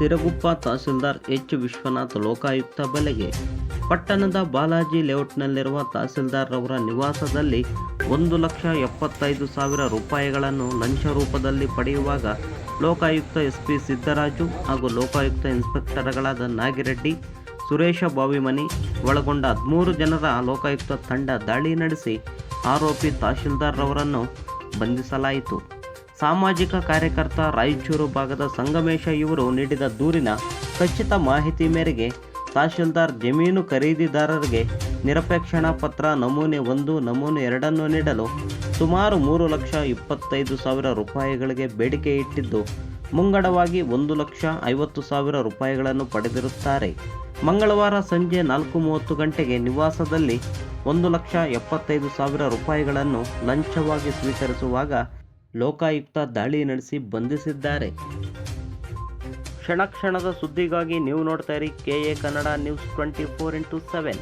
Siruguppa tahsildar H. Vishwanath Lokayukta ಬಲೆಗೆ. ಪಟ್ಟಣದ ಬಾಲಾಜಿ ಲೇಔಟ್ನಲ್ಲಿರುವ ತಹಸೀಲ್ದಾರ್ ರವರ ನಿವಾಸದಲ್ಲಿ ಒಂದು ಲಕ್ಷ ಎಪ್ಪತ್ತೈದು ಸಾವಿರ ರೂಪಾಯಿಗಳನ್ನು ಲಂಚ ರೂಪದಲ್ಲಿ ಪಡೆಯುವಾಗ ಲೋಕಾಯುಕ್ತ ಎಸ್ ಪಿ ಸಿದ್ದರಾಜು ಹಾಗೂ ಲೋಕಾಯುಕ್ತ ಇನ್ಸ್ಪೆಕ್ಟರ್ಗಳಾದ ನಾಗಿರೆಡ್ಡಿ, ಸುರೇಶ ಬಾವಿಮನಿ ಒಳಗೊಂಡ ಹದಿಮೂರು ಜನರ ಲೋಕಾಯುಕ್ತ ತಂಡ ದಾಳಿ ನಡೆಸಿ ಆರೋಪಿ ತಹಸೀಲ್ದಾರ್ ರವರನ್ನು ಬಂಧಿಸಲಾಯಿತು. ಸಾಮಾಜಿಕ ಕಾರ್ಯಕರ್ತ ರಾಯಚೂರು ಭಾಗದ ಸಂಗಮೇಶ ಇವರು ನೀಡಿದ ದೂರಿನ ಖಚಿತ ಮಾಹಿತಿ ಮೇರೆಗೆ ತಹಶೀಲ್ದಾರ್ ಜಮೀನು ಖರೀದಿದಾರರಿಗೆ ನಿರಪೇಕ್ಷಣಾ ಪತ್ರ ನಮೂನೆ ಒಂದು, ನಮೂನೆ ಎರಡನ್ನು ನೀಡಲು ಸುಮಾರು ಮೂರು ಲಕ್ಷ ಇಪ್ಪತ್ತೈದು ಸಾವಿರ ರೂಪಾಯಿಗಳಿಗೆ ಬೇಡಿಕೆ ಇಟ್ಟಿದ್ದು, ಮುಂಗಡವಾಗಿ ಒಂದು ಲಕ್ಷ ಐವತ್ತು ಸಾವಿರ ರೂಪಾಯಿಗಳನ್ನು ಪಡೆದಿರುತ್ತಾರೆ. ಮಂಗಳವಾರ ಸಂಜೆ ನಾಲ್ಕು ಮೂವತ್ತು ಗಂಟೆಗೆ ನಿವಾಸದಲ್ಲಿ ಒಂದು ಲಕ್ಷ ಎಪ್ಪತ್ತೈದು ಸಾವಿರ ರೂಪಾಯಿಗಳನ್ನು ಲಂಚವಾಗಿ ಸ್ವೀಕರಿಸುವಾಗ ಲೋಕಾಯುಕ್ತ ದಾಳಿ ನಡೆಸಿ ಬಂಧಿಸಿದ್ದಾರೆ. ಕ್ಷಣ ಕ್ಷಣದ ಸುದ್ದಿಗಾಗಿ ನೀವು ನೋಡ್ತಾ ಇರಿ K A Kannada news twenty four into seven.